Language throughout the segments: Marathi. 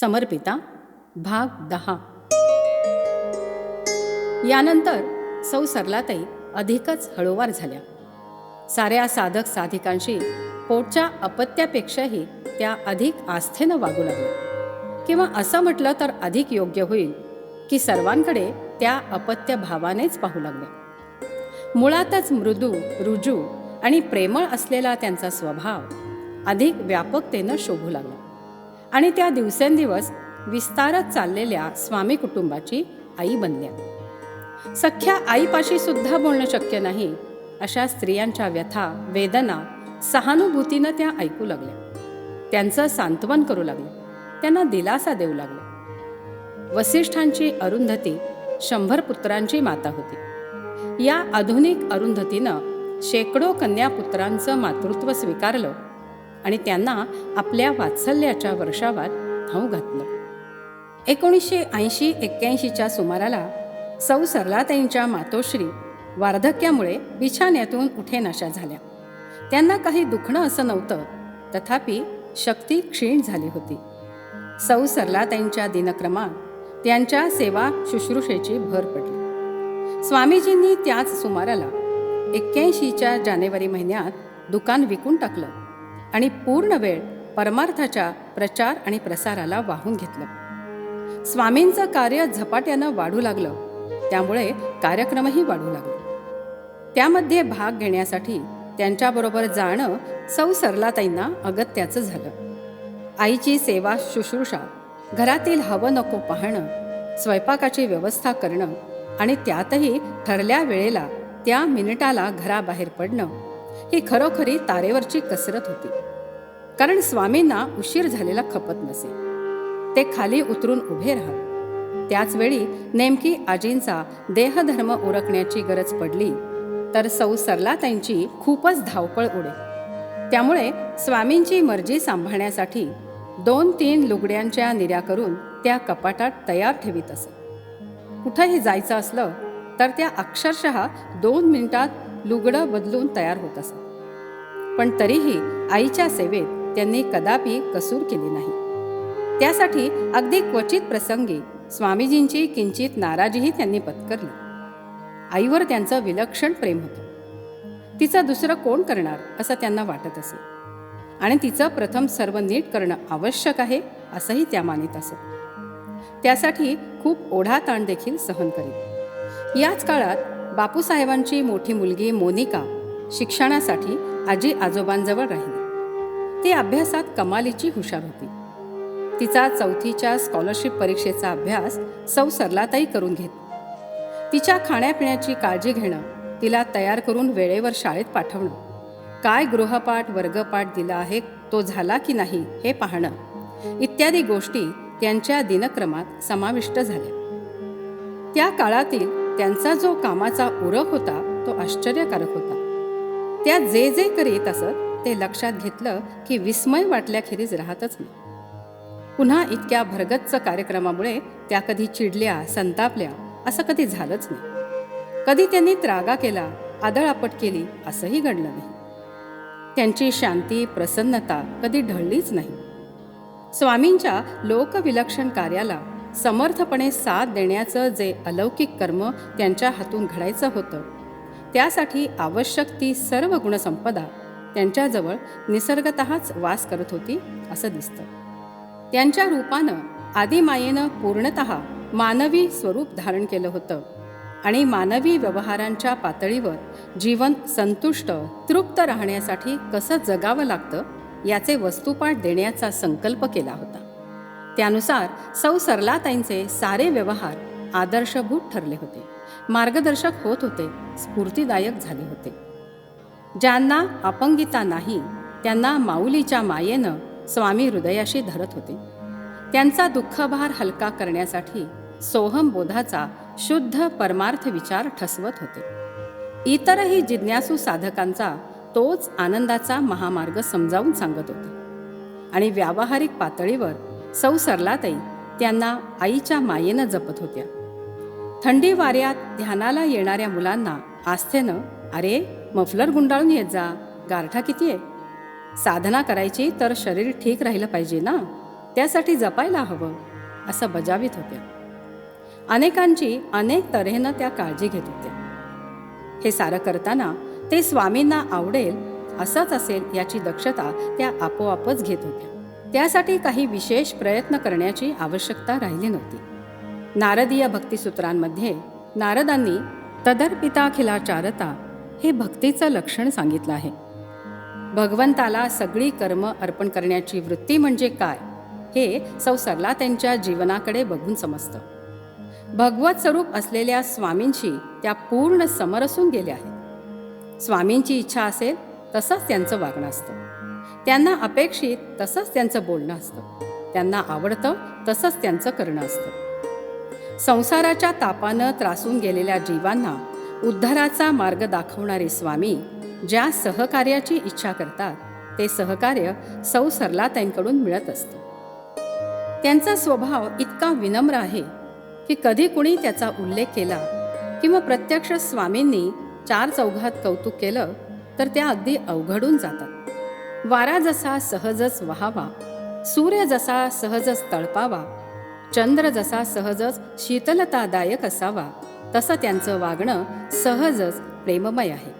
समर्पिता भाग दहा. यानंतर सौ सरलाताई अधिकच हळूवार झाल्या. साऱ्या साधक साधिकांशी पोटच्या अपत्यापेक्षाही त्या अधिक आस्थेनं वागू लागल्या. किंवा असं म्हटलं तर अधिक योग्य होईल की सर्वांकडे त्या अपत्य भावानेच पाहू लागल्या. मुळातच मृदू रुजू आणि प्रेमळ असलेला त्यांचा स्वभाव अधिक व्यापकतेनं शोभू लागला. आणि त्या दिवसेंदिवस विस्तारत चाललेल्या स्वामी कुटुंबाची आई बनल्या. सख्या आईपाशी सुद्धा बोलणं शक्य नाही अशा स्त्रियांच्या व्यथा वेदना सहानुभूतीनं त्या ऐकू लागल्या. त्यांचं सांत्वन करू लागलं त्यांना दिलासा देऊ लागले वसिष्ठांची अरुंधती शंभर पुत्रांची माता होती. या आधुनिक अरुंधतीनं शेकडो कन्या पुत्रांचं मातृत्व स्वीकारलं आणि त्यांना आपल्या वात्सल्याच्या वर्षावात धाऊ घातलं. एकोणीसशे ऐंशी एक्क्याऐंशीच्या सुमाराला सौ सरलाताईंच्या मातोश्री वार्धक्यामुळे बिछाण्यातून उठेनाशा झाल्या. त्यांना काही दुखणं असं नव्हतं तथापि शक्ती क्षीण झाली होती. सौ सरलाताईंच्या दिनक्रमात त्यांच्या सेवा शुश्रूषेची भर पडली. स्वामीजींनी त्याच सुमाराला एक्क्याऐंशीच्या जानेवारी महिन्यात दुकान विकून टाकलं. आणि पूर्ण वेळ परमार्थाच्या प्रचार आणि प्रसाराला वाहून घेतलं. स्वामींचं कार्य झपाट्यानं वाढू लागलं. त्यामुळे कार्यक्रमही वाढू लागले. त्यामध्ये भाग घेण्यासाठी त्यांच्याबरोबर जाणं सौ सरलाताईंना अगत्याचं झालं. आईची सेवा शुश्रूषा घरातील हवं नको पाहणं स्वयंपाकाची व्यवस्था करणं आणि त्यातही ठरल्या वेळेला त्या मिनिटाला घराबाहेर पडणं ही खरोखरी तारेवरची कसरत होती. कारण स्वामींना उशीर झालेला खपत नसे. ते खाली उतरून उभे राहत त्याचवेळी नेमकी आजींचा देहधर्म उरकण्याची गरज पडली तर सौ सरलाताईंची खूपच धावपळ उडे. त्यामुळे स्वामींची मर्जी सांभाळण्यासाठी दोन तीन लुगड्यांच्या निर्या करून त्या कपाटात तयार ठेवीत असत कुठंही जायचं असलं तर त्या अक्षरशः दोन मिनिटात लुगडं बदलून तयार होत असत. पण तरीही आईच्या सेवेत त्यांनी कदापि कसूर केली नाही. त्यासाठी अगदी क्वचित प्रसंगी स्वामीजींची किंचित नाराजीही त्यांनी पत्करली. आईवर त्यांचं विलक्षण प्रेम होतं. तिचं दुसरं कोण करणार असं त्यांना वाटत असे. आणि तिचं प्रथम सर्व नीट करणं आवश्यक आहे असंही त्या मानित असत. त्यासाठी खूप ओढाताण देखील सहन करीत. याच काळात बापूसाहेबांची मोठी मुलगी मोनिका शिक्षणासाठी आजी आजोबांजवळ राहिली. ती अभ्यासात कमालीची हुशार होती. तिचा चौथीच्या स्कॉलरशिप परीक्षेचा अभ्यास सौ सरलाताई करून घेत. तिच्या खाण्यापिण्याची काळजी घेणं तिला तयार करून वेळेवर शाळेत पाठवणं काय गृहपाठ वर्गपाठ दिला आहे तो झाला की नाही हे पाहणं इत्यादी गोष्टी त्यांच्या दिनक्रमात समाविष्ट झाल्या. त्या काळातील त्यांचा जो कामाचा उरक होता तो आश्चर्यकारक होता. त्या जे जे करीत असत ते लक्षात घेतलं की विस्मय वाटल्याखेरीज राहतच नाही. पुन्हा इतक्या भरगच्च कार्यक्रमामुळे त्या कधी चिडल्या संतापल्या असं कधी झालंच नाही. कधी त्यांनी त्रागा केला आदळापट केली असंही घडलं नाही. त्यांची शांती प्रसन्नता कधी ढळलीच नाही. स्वामींच्या लोकविलक्षण कार्याला समर्थपणे साथ देण्याचं जे अलौकिक कर्म त्यांच्या हातून घडायचं होतं त्यासाठी आवश्यक ती सर्व गुणसंपदा त्यांच्याजवळ निसर्गतःच वास करत होती असं दिसतं. त्यांच्या रूपानं आदिमायेनं पूर्णत मानवी स्वरूप धारण केलं होतं आणि मानवी व्यवहारांच्या पातळीवर जीवन संतुष्ट तृप्त राहण्यासाठी कसं जगावं लागतं याचे वस्तुपाठ देण्याचा संकल्प केला होता. त्यानुसार सौ सरलाताईंचे सारे व्यवहार आदर्शभूत ठरले होते. मार्गदर्शक होत होते स्फूर्तिदायक झाले होते. ज्यांना अपंगिता नाही त्यांना माऊलीच्या मायेनं स्वामी हृदयाशी धरत होते. त्यांचा दुःखभार हलका करण्यासाठी सोहम बोधाचा शुद्ध परमार्थ विचार ठसवत होते. इतरही जिज्ञासू साधकांचा तोच आनंदाचा महामार्ग समजावून सांगत होते. आणि व्यावहारिक पातळीवर सौ सरलाताई त्यांना आईच्या मायेनं जपत होत्या. थंडी वाऱ्यात ध्यानाला येणाऱ्या मुलांना आस्थेनं अरे मफलर गुंडाळून येत जा. गारठा किती आहे? साधना करायची तर शरीर ठीक राहिलं पाहिजे ना? त्यासाठी जपायला हवं. असं बजावित होत्या. अनेकांची अनेक तऱ्हेनं त्या काळजी घेत होत्या. हे सारं करताना ते स्वामींना आवडेल असंच असेल याची दक्षता त्या आपोआपच घेत होत्या. त्यासाठी काही विशेष प्रयत्न करण्याची आवश्यकता राहिली नव्हती. नारदीय भक्तिसूत्रांमध्ये नारदांनी तदर्पिताखिलाचारता हे भक्तीचं लक्षण सांगितलं आहे. भगवंताला सगळी कर्म अर्पण करण्याची वृत्ती म्हणजे काय हे संसारला त्यांच्या जीवनाकडे बघून समजतं. भगवत स्वरूप असलेल्या स्वामींशी त्या पूर्ण समरसून गेल्या आहेत. स्वामींची इच्छा असेल तसंच त्यांचं वागणं असतं. त्यांना अपेक्षित तसंच त्यांचं बोलणं असतं. त्यांना आवडतं तसंच त्यांचं करणं असतं. संसाराच्या तापानं त्रासून गेलेल्या जीवांना उद्धाराचा मार्ग दाखवणारे स्वामी ज्या सहकार्याची इच्छा करतात ते सहकार्य सौ सरलाताईंकडून मिळत असतं. त्यांचा स्वभाव इतका विनम्र आहे की कधी कुणी त्याचा उल्लेख केला किंवा प्रत्यक्ष स्वामींनी चार चौघात कौतुक केलं तर त्या अगदी अवघडून जातात. वारा जसा सहजच वहावा सूर्य जसा सहजच तळपावा चंद्र जसा सहजच शीतलतादायक असावा तसं त्यांचं वागणं सहजच प्रेममय आहे.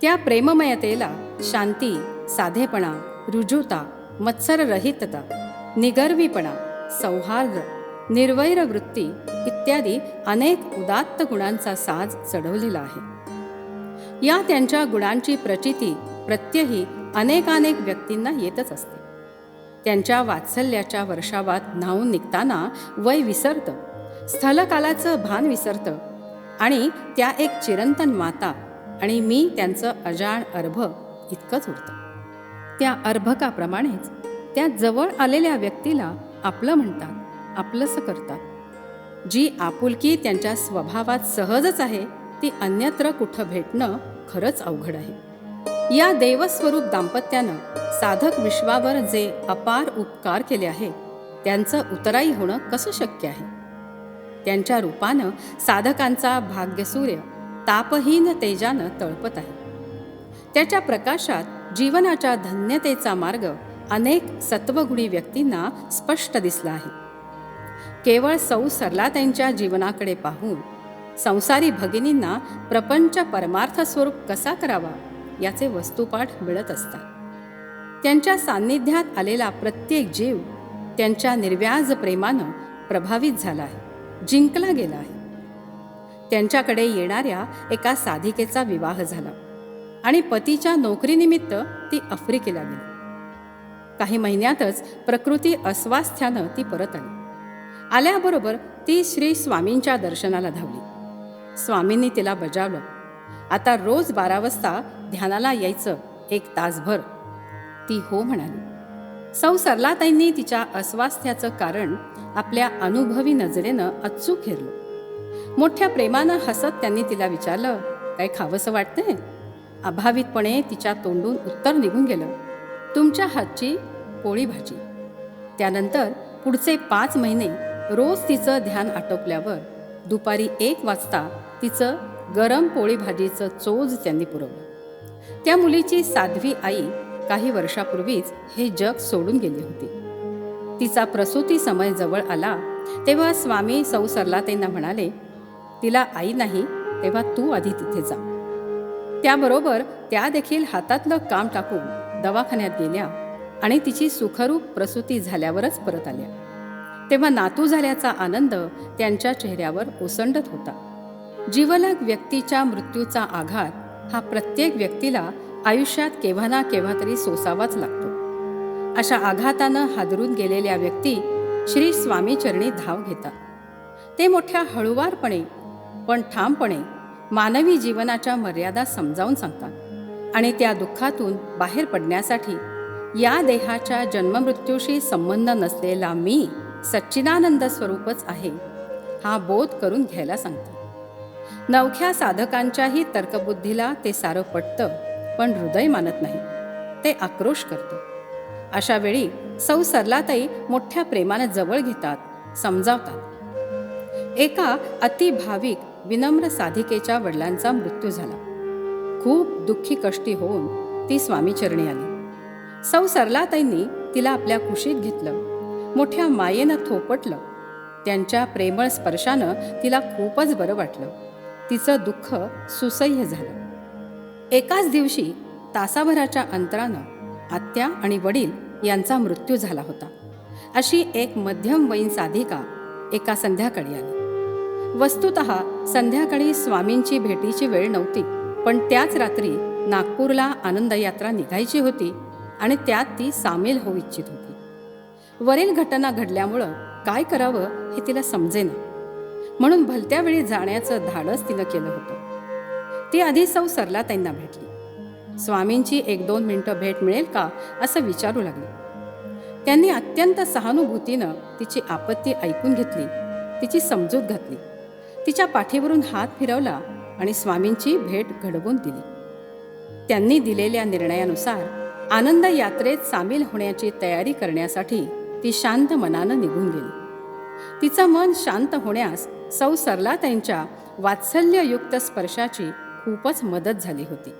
त्या प्रेममयतेला शांती साधेपणा रुजूता मत्सररहितता निगर्वीपणा सौहार्द निर्वैर वृत्ती इत्यादी अनेक उदात्त गुणांचा साज चढवलेला आहे. या त्यांच्या गुणांची प्रचिती प्रत्यही अनेकानेक व्यक्तींना येतच असते. त्यांच्या वात्सल्याच्या वर्षावात न्हावून निघताना वय विसरतं स्थलकालाचं भान विसरतं आणि त्या एक चिरंतन माता आणि मी त्यांचं अजाण अर्भ इतकंच उरतं त्या अर्भकाप्रमाणेच त्या जवळ आलेल्या व्यक्तीला आपलं म्हणतात आपलंसं करतात. जी आपुलकी त्यांच्या स्वभावात सहजच आहे ती अन्यत्र कुठं भेटणं खरंच अवघड आहे. या देवस्वरूप दाम्पत्यानं साधक विश्वावर जे अपार उपकार केले आहेत त्यांचं उतराई होणं कसं शक्य आहे? त्यांच्या रूपानं साधकांचा भाग्यसूर्य तापहीन तेजानं तळपत आहे. त्याच्या प्रकाशात जीवनाच्या धन्यतेचा मार्ग अनेक सत्वगुणी व्यक्तींना स्पष्ट दिसला आहे. केवळ सौ सरला त्यांच्या जीवनाकडे पाहून संसारी भगिनींना प्रपंच परमार्थ स्वरूप कसा करावा याचे वस्तुपाठ मिळत असतात. त्यांच्या सान्निध्यात आलेला प्रत्येक जीव त्यांच्या निर्व्याज प्रेमानं प्रभावित झाला आहे जिंकला गेला आहे. त्यांच्याकडे येणाऱ्या एका साधिकेचा विवाह झाला आणि पतीच्या नोकरीनिमित्त ती आफ्रिकेला गेली. काही महिन्यातच प्रकृती अस्वास्थ्यानं ती परत आली. आल्याबरोबर ती श्री स्वामींच्या दर्शनाला धावली. स्वामींनी तिला बजावलं. आता रोज बारा वाजता ध्यानाला यायचं एक तासभर. ती हो म्हणाली सौ सरलाताईंनी तिच्या अस्वास्थ्याचं कारण आपल्या अनुभवी नजरेनं अचूक हेरलं मोठ्या प्रेमानं हसत त्यांनी तिला विचारलं काय खावंसं वाटतंय? अभावितपणे तिच्या तोंडून उत्तर निघून गेलं तुमच्या हातची पोळी भाजी. त्यानंतर पुढचे पाच महिने रोज तिचं ध्यान आटोपल्यावर दुपारी एक वाजता तिचं गरम पोळी भाजीचं चोज त्यांनी पुरवलं. त्या मुलीची साध्वी आई काही वर्षापूर्वीच हे जग सोडून गेली होती. तिचा प्रसूती समय जवळ आला तेव्हा स्वामी सौ सरलाताईंना म्हणाले तिला आई नाही तेव्हा तू आधी तिथे जा. त्याबरोबर त्या देखील हातातलं काम टाकून दवाखान्यात गेल्या आणि तिची सुखरूप प्रसूती झाल्यावरच परत आल्या. तेव्हा नातू झाल्याचा आनंद त्यांच्या चेहऱ्यावर ओसंडत होता. जीवलग व्यक्तीच्या मृत्यूचा आघात हा प्रत्येक व्यक्तीला आयुष्यात केव्हा ना केव्हा तरी सोसावाच लागतो. अशा आघातानं हादरून गेलेल्या व्यक्ती श्री स्वामीचरणी धाव घेतात. ते मोठ्या हळुवारपणे पण ठामपणे मानवी जीवनाच्या मर्यादा समजावून सांगतात आणि त्या दुःखातून बाहेर पडण्यासाठी या देहाच्या जन्ममृत्यूशी संबंध नसलेला मी सच्चिदानंद स्वरूपच आहे हा बोध करून घ्यायला सांगतात. नवख्या साधकांच्याही तर्कबुद्धीला ते सारं पटतं पण हृदय मानत नाही. ते आक्रोश करतं. अशा वेळी सौ सरलाताई मोठ्या प्रेमानं जवळ घेतात समजावतात. एका अतिभाविक विनम्र साधिकेच्या वडिलांचा मृत्यू झाला. खूप दुःखी कष्टी होऊन ती स्वामीचरणी आली. सौ सरलाताईंनी तिला आपल्या कुशीत घेतलं. मोठ्या मायेनं थोपटलं. त्यांच्या प्रेमळ स्पर्शानं तिला खूपच बरं वाटलं. तिचं दुःख सुसह्य झालं. एकाच दिवशी तासाभराच्या अंतरानं आत्या आणि वडील यांचा मृत्यू झाला होता. अशी एक मध्यमवयीन साधिका एका संध्याकाळी आली. वस्तुत संध्याकाळी स्वामींची भेटीची वेळ नव्हती पण त्याच रात्री नागपूरला आनंदयात्रा निघायची होती आणि त्यात ती सामील होऊ इच्छित होती. वरील घटना घडल्यामुळं काय करावं हे तिला समजेना. म्हणून भलत्या वेळी जाण्याचं धाडस तिनं केलं होतं. ती आधी सौ सरलाताईंना भेटली. स्वामींची एक दोन मिनटं भेट मिळेल का असं विचारू लागली. त्यांनी अत्यंत सहानुभूतीनं तिची आपत्ती ऐकून घेतली. तिची समजूत घातली. तिच्या पाठीवरून हात फिरवला आणि स्वामींची भेट घडवून दिली. त्यांनी दिलेल्या निर्णयानुसार आनंद यात्रेत सामील होण्याची तयारी करण्यासाठी ती शांत मनानं निघून गेली. तिचं मन शांत होण्यास सौ सरला त्यांच्या वात्सल्ययुक्त स्पर्शाची खूपच मदत झाली होती.